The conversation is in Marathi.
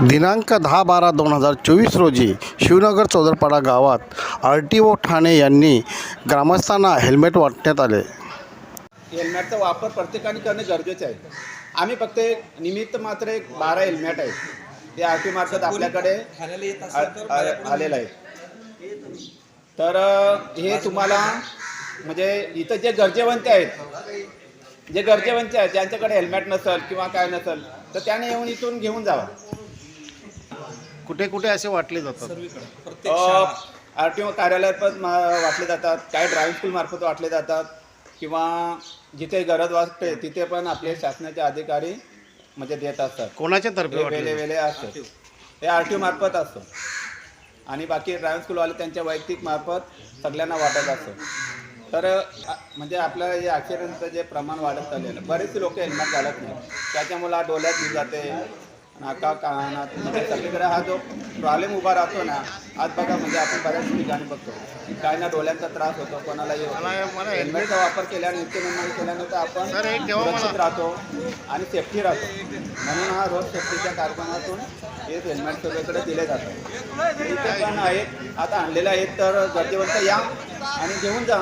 दिनांक दहा बारा दोन हजार चोवीस रोजी शिवनगर चौदरपाडा गावात आर टी ओ ठाणे यांनी ग्रामस्थांना हेल्मेट वाटण्यात आले. हेल्मेटचा वापर प्रत्येकाने करणे गरजेचे आहे. आम्ही फक्त एक निमित्त मात्र एक बारा हेल्मेट आहेत. ते आर टी मार्फत आपल्याकडे आ- आलेलं आहे. तर अ, हे तुम्हाला म्हणजे इथं जे गरजेवंत आहेत जे गरजेवंत आहेत ज्यांच्याकडे हेल्मेट नसेल किंवा काय नसेल तर त्याने येऊन इथून घेऊन जावा. कुठे कुठे असे वाटले जातात? आर टी ओ कार्यालयात पण मा- वाटले जातात. काही ड्रायव्हिंग स्कूल मार्फत वाटले जातात. किंवा जिथे गरज वाटते तिथे पण आपले शासनाचे अधिकारी म्हणजे देत असतात. कोणाच्या तर्फे हे वाटले वेळे वेळे असतात. हे आर टी ओ मार्फत असतं. आणि बाकी ड्रायव्हिंग स्कूलवाले त्यांच्या वैयक्तिक मार्फत सगळ्यांना वाटत असतं. तर म्हणजे आपलं हे ॲक्सिडेंटचं जे प्रमाण वाढत चाललेलं बरेचसे लोक हेल्मेट घालत नाही त्याच्यामुळे डोळ्यात येऊन जाते. नाका कानात सगळीकडे हा जो प्रॉब्लेम उभा राहतो ना आज बघा म्हणजे आपण बऱ्याच ठिकाणी बघतो. काय ना डोळ्यांचा त्रास होतो कोणाला हेल्मेटचा वापर केल्याने नित्यनिर्माण केल्यानंतर आपण सर, एक तेव्हा मला- सुरक्षित राहतो आणि सेफ्टी राहतो. म्हणून हा रोड सेफ्टीच्या कार्यक्रमातून हे हेल्मेट सगळीकडे दिले जातात. इथे पण आहेत आता आणलेले आहेत तर गरजेवंत या आणि घेऊन जा.